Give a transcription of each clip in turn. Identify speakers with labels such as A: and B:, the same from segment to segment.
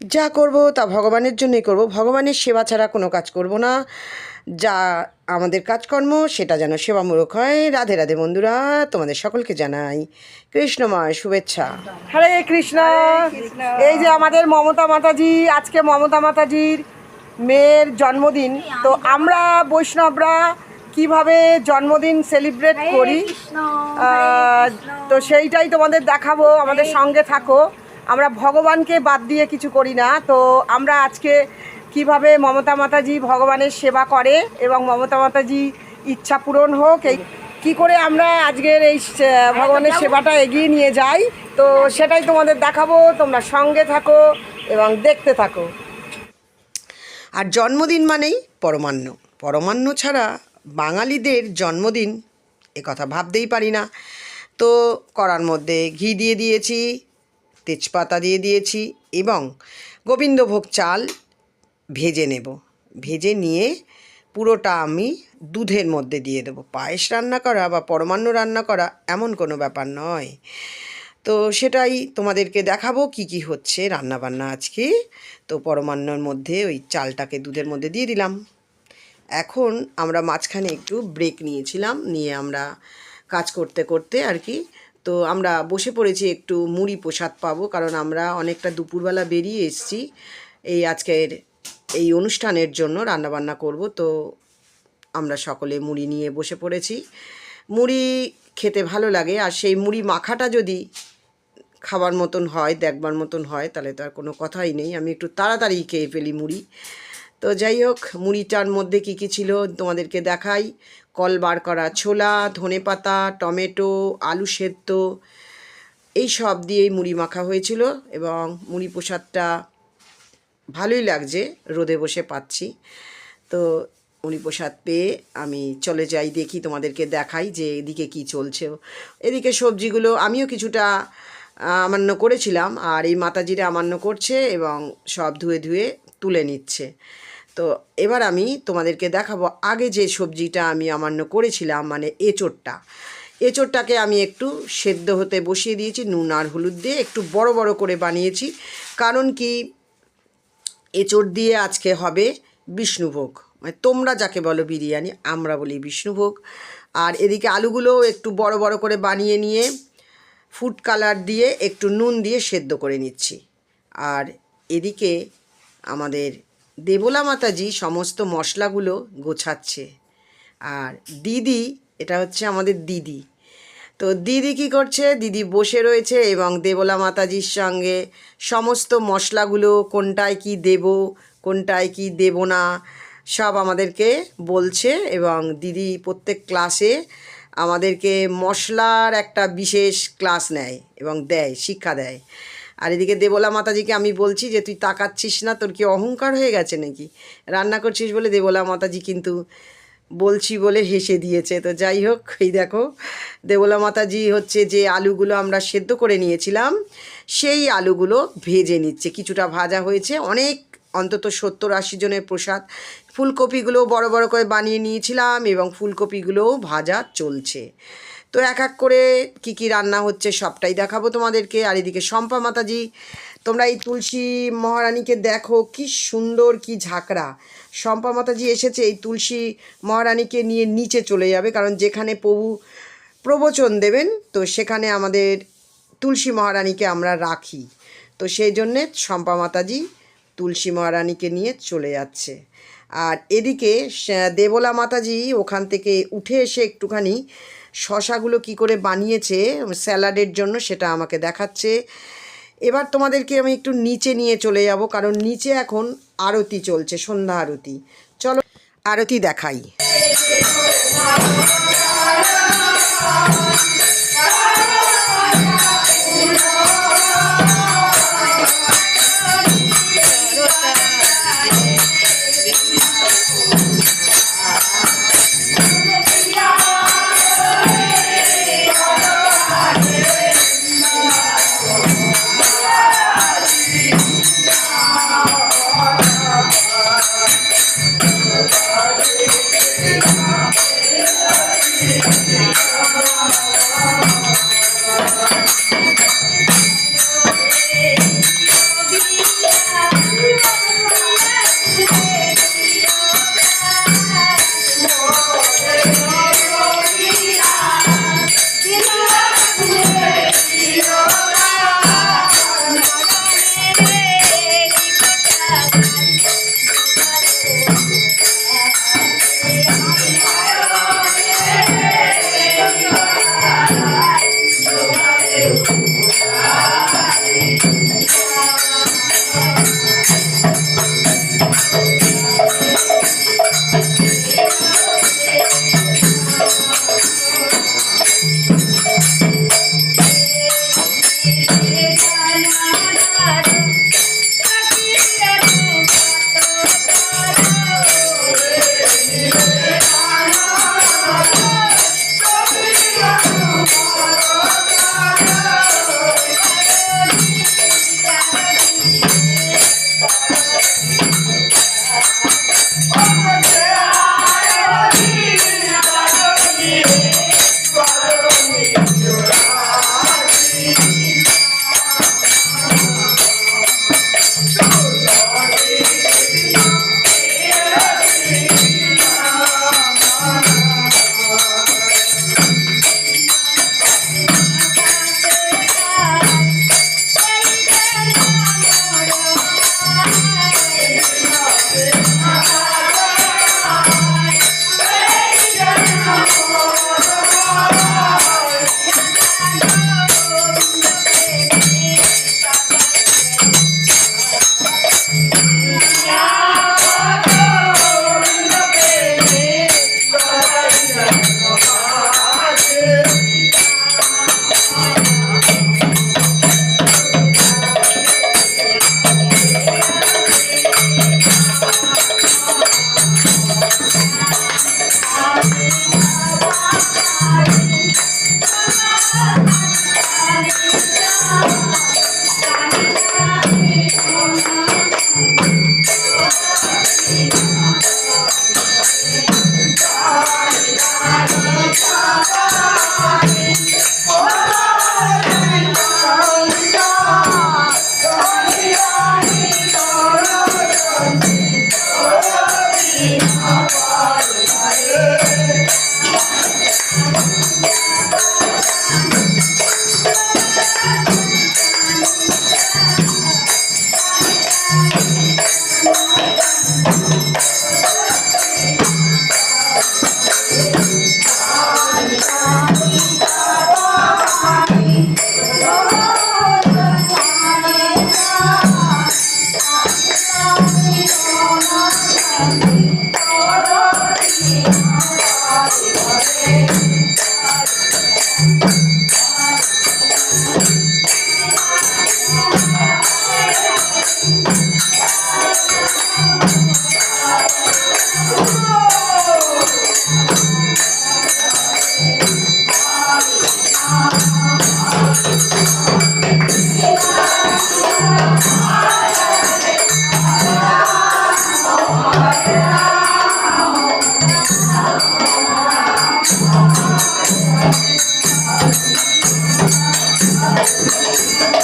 A: যা করব তা ভগবানের জন্যই করব। ভগবানের সেবা ছাড়া কোনো কাজ করব না। যা আমাদের কাজকর্ম সেটা যেন সেবামূলক হয়। রাধে রাধে বন্ধুরা তোমাদের সকলকে জানাই কৃষ্ণময় শুভেচ্ছা। হরে কৃষ্ণ। এই যে আমাদের মমতা মাতাজি আজকে মমতা মাতাজির মেয়ের জন্মদিন তো আমরা বৈষ্ণবরা কীভাবে জন্মদিন সেলিব্রেট করি? তো সেইটাই তোমাদের দেখাবো আমাদের সঙ্গে থাকো। আমরা ভগবানকে বাদ দিয়ে কিছু করি না। তো আমরা আজকে কীভাবে মমতা মাতাজি ভগবানের সেবা করে এবং মমতা মাতাজি ইচ্ছা পূরণ হোক, এই কী করে আমরা আজকের এই ভগবানের সেবাটা এগিয়ে নিয়ে যাই, তো সেটাই তোমাদের দেখাবো। তোমরা সঙ্গে থাকো এবং দেখতে থাকো। আর জন্মদিন মানেই পরমান্ন। পরমান্ন ছাড়া বাঙালিদের জন্মদিন এ কথা ভাবতেই পারি না। তো করার মধ্যে ঘি দিয়ে দিয়েছি তেজপাতা দিয়ে দিয়েছি এবং গোবিন্দভোগ চাল ভেজে নেব। ভেজে নিয়ে পুরোটা আমি দুধের মধ্যে দিয়ে দেবো। পায়েস রান্না করা বা পরমান্ন রান্না করা এমন কোনো ব্যাপার নয়। তো সেটাই তোমাদেরকে দেখাবো কি কি হচ্ছে রান্না বান্না আজকে। তো পরমান্নর মধ্যে ওই চালটাকে দুধের মধ্যে দিয়ে দিলাম। এখন আমরা মাঝখানে একটু ব্রেক নিয়েছিলাম। নিয়ে আমরা কাজ করতে করতে আর কি তো আমরা বসে পড়েছি একটু মুড়ি প্রসাদ পাবো, কারণ আমরা অনেকটা দুপুরবেলা বেরিয়ে এসেছি। এই আজকের এই অনুষ্ঠানের জন্য রান্নাবান্না করব, তো আমরা সকলে মুড়ি নিয়ে বসে পড়েছি। মুড়ি খেতে ভালো লাগে, আর সেই মুড়ি মাখাটা যদি খাবার মতন হয়, দেখবার মতন হয়, তাহলে তো আর কোনো কথাই নেই। আমি একটু তাড়াতাড়ি খেয়ে ফেলি মুড়ি। তো যাই হোক, মুড়িটার মধ্যে কী কী ছিল তোমাদেরকে দেখাই। কল বার করা, ছোলা, ধনেপাতা, টমেটো, আলু সেদ্ধ, এই সব দিয়েই মুড়ি মাখা হয়েছিল এবং মুড়ি প্রসাদটা ভালোই লাগছে, রোদে বসে পাচ্ছি। তো মুড়ি প্রসাদ পেয়ে আমি চলে যাই, দেখি তোমাদেরকে দেখাই যে এদিকে কি চলছে। এদিকে সবজিগুলো আমিও কিছুটা আমান্য করেছিলাম আর এই মাতাজিরা আমান্য করছে এবং সব ধুয়ে ধুয়ে তুলে নিচ্ছে। তো এবার আমি তোমাদেরকে দেখাবো আগে যে সবজিটা আমি আমান্য করেছিলাম মানে এঁচোড়টা। এঁচোড়টাকে আমি একটু সেদ্ধ হতে বসিয়ে দিয়েছি, নুন আর হলুদ দিয়ে একটু বড় বড় করে বানিয়েছি। কারণ কি, এঁচোড় দিয়ে আজকে হবে বিষ্ণুভোগ। মানে তোমরা যাকে বলো বিরিয়ানি, আমরা বলি বিষ্ণুভোগ। আর এদিকে আলুগুলো একটু বড় বড় করে বানিয়ে নিয়ে ফুড কালার দিয়ে একটু নুন দিয়ে সেদ্ধ করে নিচ্ছি। আর এদিকে আমাদের দেবলা মাতাজি সমস্ত মশলাগুলো গোছাচ্ছে। আর দিদি, এটা হচ্ছে আমাদের দিদি। তো দিদি কি করছে? দিদি বসে রয়েছে এবং দেবলা মাতাজির সঙ্গে সমস্ত মশলাগুলো, কোনটায় কি দেব, কোনটায় কি দেব না, সব আমাদেরকে বলছে এবং দিদি প্রত্যেক ক্লাসে আমাদেরকে মশলার একটা বিশেষ ক্লাস নেয় এবং দেয়, শিক্ষা দেয়। আর এদিকে দেবলা মাতাজিকে আমি বলছি যে, তুই তাকাচ্ছিস না? তোর কি অহংকার হয়ে গেছে নাকি? রান্না করছিস বলে দেবলা মাতাজি কিন্তু বলছি বলে হেসে দিয়েছে। তো যাই হোক, এই দেখো, দেবলা মাতাজি হচ্ছে যে আলুগুলো আমরা সেদ্ধ করে নিয়েছিলাম, সেই আলুগুলো ভেজে নিচ্ছে। কিছুটা ভাজা হয়েছে, অনেক, অন্তত সত্তর আশি জনের প্রসাদ। ফুলকপিগুলো বড় বড় করে বানিয়ে নিয়েছিলাম এবং ফুলকপিগুলোও ভাজা চলছে। তো এক এক করে কি কি রান্না হচ্ছে সবটাই দেখাবো তোমাদেরকে। আর এদিকে শম্পা মাতাজি, তোমরা এই তুলসী মহারানীকে দেখো, কি সুন্দর, কি ঝাঁকড়া। শম্পা মাতাজি এসেছে এই তুলসী মহারানীকে নিয়ে নিচে চলে যাবে, কারণ যেখানে প্রভু প্রবচন দেবেন, তো সেখানে আমাদের তুলসী মহারানীকে আমরা রাখি। তো সেই জন্যে শম্পা মাতাজি তুলসী মহারানীকে নিয়ে চলে যাচ্ছে। আর এদিকে দেবলা মাতাজি ওখান থেকে উঠে এসে একটুখানি শশাগুলো কি করে বানিয়েছে, স্যালাডের জন্য সেটা আমাকে দেখাচ্ছে। এবার তোমাদেরকে আমি একটু নিচে নিয়ে চলে যাব, কারণ নিচে এখন আরতি চলছে, সন্ধ্যা আরতি। চলো, আরতি দেখাই।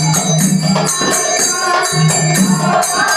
A: Thank you.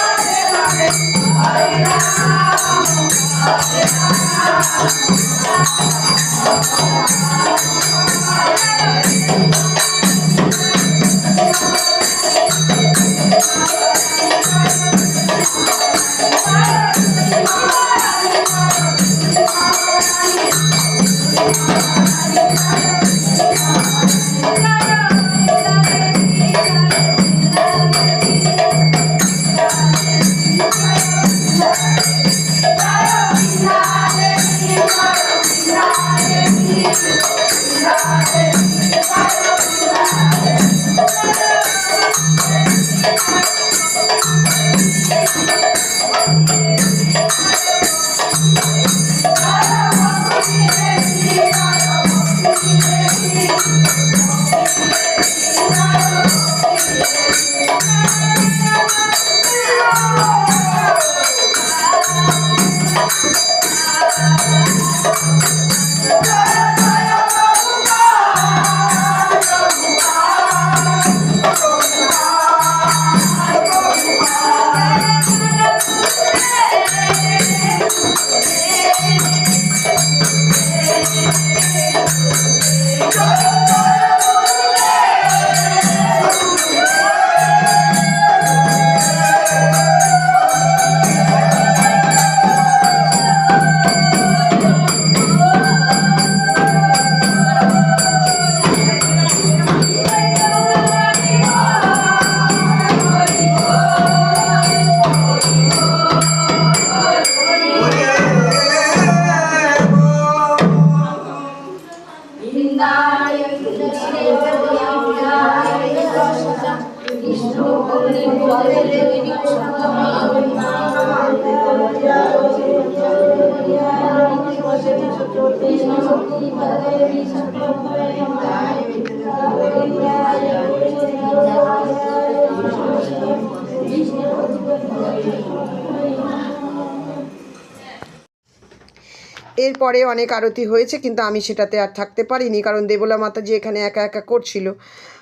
A: এরপরে অনেক আরতি হয়েছে, কিন্তু আমি সেটাতে আর থাকতে পারিনি, কারণ দেবলা মাতাজি এখানে একা একা করছিল।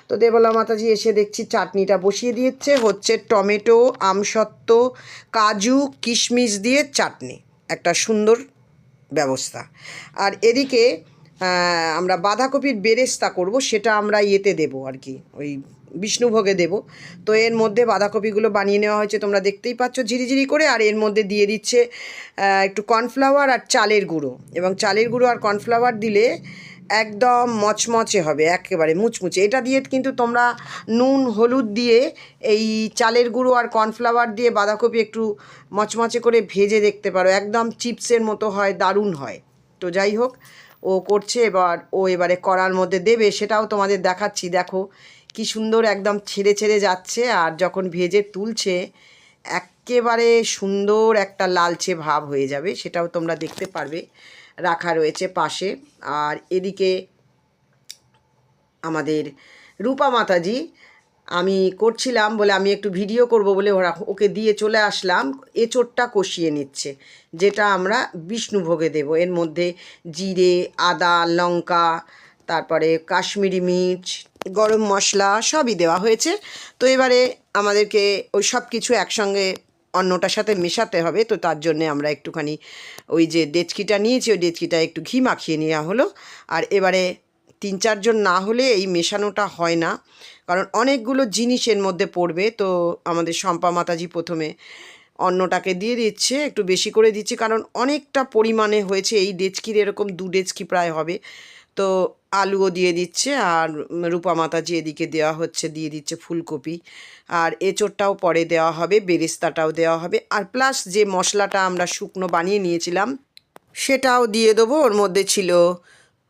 A: তো দেবলা মাতাজি এসে দেখছি চাটনিটা বসিয়ে দিয়েছে, হচ্ছে টমেটো, আমসত্ত্ব, কাজু, কিশমিশ দিয়ে চাটনি, একটা সুন্দর ব্যবস্থা। আর এদিকে আমরা বাঁধাকপির বেরেস্তা করব, সেটা আমরা ইয়েতে দেবো আর কি, ওই বিষ্ণুভোগে দেব। তো এর মধ্যে বাঁধাকপিগুলো বানিয়ে নেওয়া হয়েছে, তোমরা দেখতেই পাচ্ছ ঝিরিঝিরি করে, আর এর মধ্যে দিয়ে দিচ্ছে একটু কর্নফ্লাওয়ার আর চালের গুঁড়ো। এবং চালের গুঁড়ো আর কর্নফ্লাওয়ার দিলে একদম মচমচে হবে, একেবারে মুচমুচে। এটা দিয়ে কিন্তু তোমরা নুন, হলুদ দিয়ে এই চালের গুঁড়ো আর কর্নফ্লাওয়ার দিয়ে বাঁধাকপি একটু মচমচে করে ভেজে দেখতে পারো, একদম চিপসের মতো হয়, দারুণ হয়। তো যাই হোক, ও করছে, এবার ও এবারে কড়ার মধ্যে দেবে, সেটাও তোমাদের দেখাচ্ছি। দেখো কি সুন্দর একদম ছেড়ে ছেড়ে যাচ্ছে আর যখন ভেজে তুলছে, একেবারে সুন্দর একটা লালচে ভাব হয়ে যাবে, সেটাও তোমরা দেখতে পারবে, রাখা রয়েছে পাশে। আর এদিকে আমাদের রূপা মাতাজি, আমি করছিলাম বলে আমি একটু ভিডিও করব বলে ওরা ওকে দিয়ে চলে আসলাম, এঁচোড়টা কষিয়ে নিচ্ছে, যেটা আমরা বিষ্ণুভোগে দেব। এর মধ্যে জিরে, আদা, লঙ্কা, তারপরে কাশ্মীরি মির্চ গরম মশলা সবই দেওয়া হয়েছে। তো এবারে আমাদেরকে ওই সব কিছু একসঙ্গে অন্নটার সাথে মেশাতে হবে। তো তার জন্যে আমরা একটুখানি ওই যে ডেচকিটা নিয়েছি, ওই ডেচকিটা একটু ঘি মাখিয়ে নেওয়া হলো। আর এবারে তিন চারজন না হলে এই মেশানোটা হয় না। কারণ অনেকগুলো জিনিস এর মধ্যে পড়বে। তো আমাদের শম্পা মাতাজি প্রথমে অন্নটাকে দিয়ে দিচ্ছে, একটু বেশি করে দিচ্ছে। কারণ অনেকটা পরিমাণে হয়েছে। এই ডেচকির এরকম দু ডেচকি প্রায় হবে। তো আলুও দিয়ে দিচ্ছে আর রূপা মাতাজি এদিকে দেওয়া হচ্ছে, দিয়ে দিচ্ছে ফুলকপি। আর এঁচোড়টাও পরে দেওয়া হবে, বেরেস্তাটাও দেওয়া হবে। আর প্লাস যে মশলাটা আমরা শুকনো বানিয়ে নিয়েছিলাম, সেটাও দিয়ে দেবো। ওর মধ্যে ছিল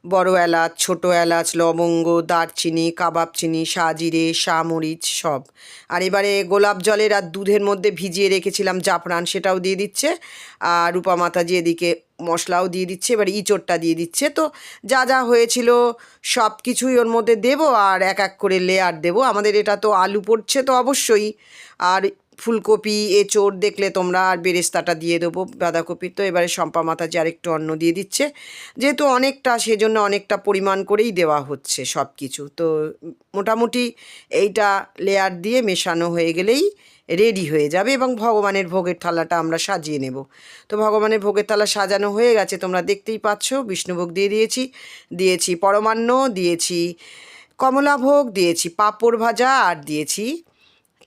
A: বড় এলাচ, ছোটো এলাচ, লবঙ্গ, দারচিনি, কাবাব চিনি, সাজিরে মরিচ সব। আর এবারে গোলাপ জলের আর দুধের মধ্যে ভিজিয়ে রেখেছিলাম জাফরান, সেটাও দিয়ে দিচ্ছে। আর রূপা মাতাজি এদিকে মশলাও দিয়ে দিচ্ছে, এবার ইঁচড়টা দিয়ে দিচ্ছে। তো যা যা হয়েছিল, সব কিছুই ওর মধ্যে দেবো আর এক এক করে লেয়ার দেবো। আমাদের এটা তো আলু পড়ছে তো অবশ্যই। আর ফুলকপি, এঁচোড় দেখলে তোমরা আর বেরেস্তাটা দিয়ে দেবো বাঁধাকপির তো এবারে শম্পা মাতাজি আরেকটু অন্ন দিয়ে দিচ্ছে। যেহেতু অনেকটা, সেজন্য অনেকটা পরিমাণ করেই দেওয়া হচ্ছে সব কিছু তো মোটামুটি এইটা লেয়ার দিয়ে মেশানো হয়ে গেলেই রেডি হয়ে যাবে এবং ভগবানের ভোগের থালাটা আমরা সাজিয়ে নেব। তো ভগবানের ভোগের থালা সাজানো হয়ে গেছে, তোমরা দেখতেই পাচ্ছ। বিষ্ণুভোগ দিয়ে দিয়েছি দিয়েছি পরমান্ন, দিয়েছি কমলাভোগ, দিয়েছি পাঁপড় ভাজা আর দিয়েছি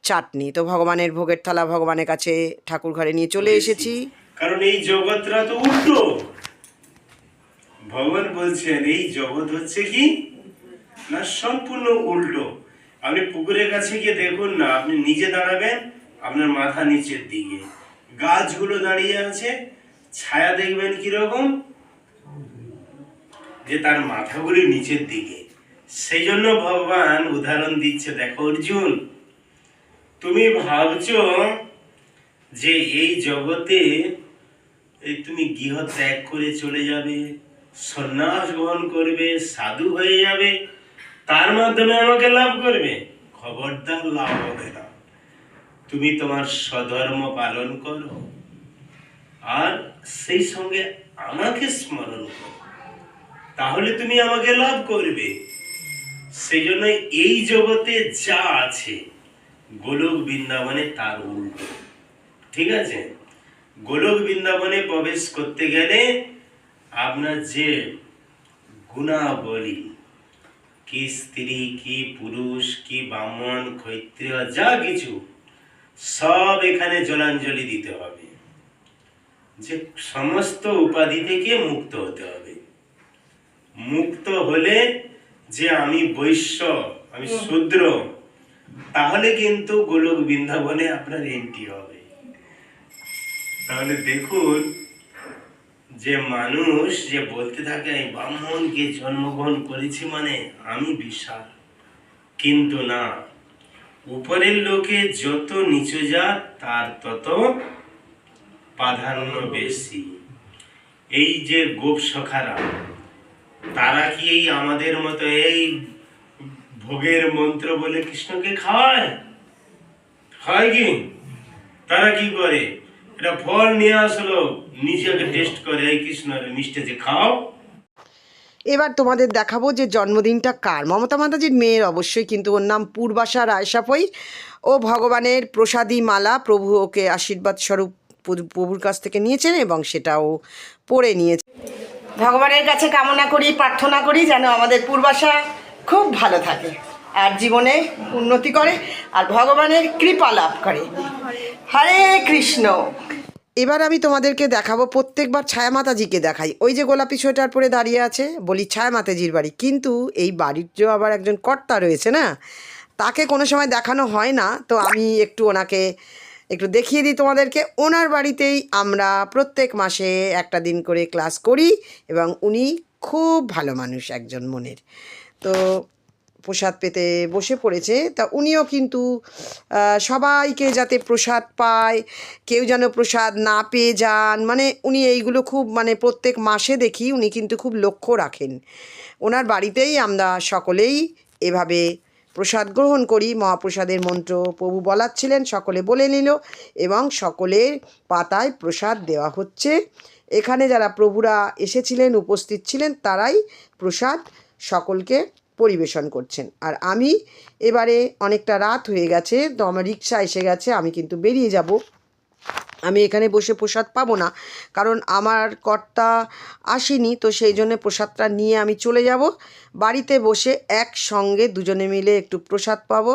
A: চাটনি। তো ভগবানের ভোগের থালা ভগবানের কাছে ঠাকুর ঘরে নিয়ে চলে এসেছি।
B: কারণ এই জগৎটা তো উল্টো। ভগবান বলছেন এই জগৎ হচ্ছে কি? না সম্পূর্ণ উল্টো। আপনি পুকুরের কাছে গিয়ে দেখুন না আপনি নিজে দাঁড়াবেন আপনার মাথা নিচের দিকে। গাছগুলো দাঁড়িয়ে আছে ছায়া দেখবেন কীরকম? যে তার মাথাগুলি নিচের দিকে। সেই জন্য ভগবান উদাহরণ দিচ্ছে দেখো অর্জুন তুমি ভাবছ যে এই জগতে তুমি গৃহ ত্যাগ করে চলে যাবে, সন্ন্যাস গ্রহণ করবে, সাধু হয়ে যাবে, তার মাধ্যমে আমাকে লাভ করবে? খবরদার লাভ হবে না। তুমি তোমার স্বধর্ম পালন করো, আর সেই সঙ্গে আমাকে স্মরণ করো। তাহলে তুমি আমাকে লাভ করবে। সেই জন্য এই জগতে যা আছে গোলক বৃন্দাবনে তার উল্টো। ঠিক আছে? গোলক বৃন্দাবনে প্রবেশ করতে গেলে আপনার যে গুণাবলী কি স্ত্রী কি পুরুষ কি ব্রাহ্মণ ক্ষত্রিয় যা কিছু সব এখানে জলাঞ্জলি দিতে হবে। যে সমস্ত উপাধি থেকে মুক্ত হতে হবে। মুক্ত হলে যে আমি বৈশ্য আমি শূদ্র তাহলে কিন্তু গোলক বৃন্দাবনে আপনার এন্ট্রি হবে। তাহলে দেখুন, যে মানুষ যে বলতে থাকে "এই ব্রাহ্মণকে জন্মগ্রহণ করেছি মানে আমি বিশাল। কিন্তু না, উপরের লোকে যত নিচু যা তার তত প্রাধান্য বেশি। এই যে গোপ সখারা তারা কি এই আমাদের মতো এই ভোগের মন্ত্র বলে কৃষ্ণকে খাওয়ায়? হয় কি? তারা কি করে? এটা ফল নিয়ে আসলো নিজেকে টেস্ট করে এই কৃষ্ণের মিষ্টি যে খাও।
A: এবার তোমাদের দেখাবো যে জন্মদিনটা কার। মমতা মাতাজির মেয়ের অবশ্যই কিন্তু ওর নাম পূর্বাশা রায়সাপই ও ভগবানের প্রসাদী মালা প্রভু ওকে আশীর্বাদ স্বরূপ প্রভুর কাছ থেকে নিয়েছেন এবং সেটাও পরে নিয়েছে ভগবানের কাছে কামনা করি প্রার্থনা করি যেন আমাদের পূর্বাশা খুব ভালো থাকে। আর জীবনে উন্নতি করে, আর ভগবানের কৃপা লাভ করে। হরে কৃষ্ণ। এবার আমি তোমাদেরকে দেখাবো, প্রত্যেকবার ছায়া মাতাজিকে দেখাই। ওই যে গোলাপি সোয়েটার পরে দাঁড়িয়ে আছে, বলি ছায়া মাতাজির বাড়ি। কিন্তু এই বাড়ির যে আবার একজন কর্তা রয়েছে না, তাকে কোনো সময় দেখানো হয় না। তো আমি একটু ওনাকে একটু দেখিয়ে দিই তোমাদেরকে। ওনার বাড়িতেই আমরা প্রত্যেক মাসে একটা দিন করে ক্লাস করি এবং উনি খুব ভালো মানুষ একজন মনের। তো প্রসাদ পেতে বসে পড়েছে। তা উনিও কিন্তু সবাইকে যাতে প্রসাদ পায়, কেউ যেন প্রসাদ না পেয়ে যান মানে উনি এইগুলো খুব মানে প্রত্যেক মাসে দেখি উনি কিন্তু খুব লক্ষ্য রাখেন। ওনার বাড়িতেই আমরা সকলেই এভাবে প্রসাদ গ্রহণ করি। মহাপ্রসাদের মন্ত্র প্রভু বলাচ্ছিলেন, সকলে বলে নিল এবং সকলের পাতায় প্রসাদ দেওয়া হচ্ছে। এখানে যারা প্রভুরা এসেছিলেন, উপস্থিত ছিলেন, তারাই প্রসাদ সকলকে পরিবেশন করছেন। আর আমি এবারে অনেকটা রাত হয়ে গেছে, তো আমার রিক্সা এসে গেছে, আমি কিন্তু বেরিয়ে যাব। আমি এখানে বসে প্রসাদ পাবো না, কারণ আমার কর্তা আসেনি, তো সেই জন্য প্রসাদটা নিয়ে আমি চলে যাব। বাড়িতে বসে একসঙ্গে দুজনে মিলে একটু প্রসাদ পাবো,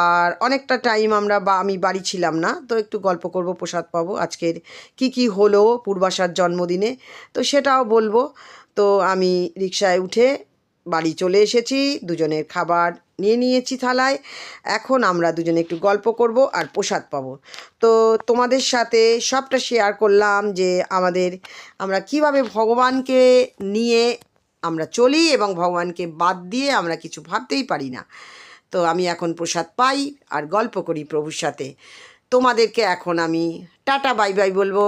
A: আর অনেকটা টাইম আমরা বা, আমি বাড়ি ছিলাম না, তো একটু গল্প করব, প্রসাদ পাবো। আজকের কি কি হলো পূর্বাশার জন্মদিনে, তো সেটাও বলব। তো আমি রিক্সায় উঠে বাড়ি চলে এসেছি, দুজনের খাবার নিয়ে নিয়েছি থালায়। এখন আমরা দুজনে একটু গল্প করব আর প্রসাদ পাবো। তো তোমাদের সাথে সবটা শেয়ার করলাম যে আমাদের, আমরা কীভাবে ভগবানকে নিয়ে আমরা চলি এবং ভগবানকে বাদ দিয়ে আমরা কিছু ভাবতেই পারি না। তো আমি এখন প্রসাদ পাই আর গল্প করি প্রভুর সাথে। তোমাদেরকে এখন আমি টাটা, বাই বাই বলব।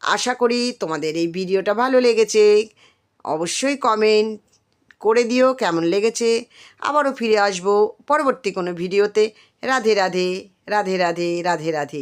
A: আশা করি তোমাদের এই ভিডিওটা ভালো লেগেছে। অবশ্যই কমেন্ট করে দিও, কেমন লেগেছে? আবারও ফিরে আসব পরবর্তী কোনো ভিডিওতে। রাধে রাধে রাধে রাধে রাধে। রাধে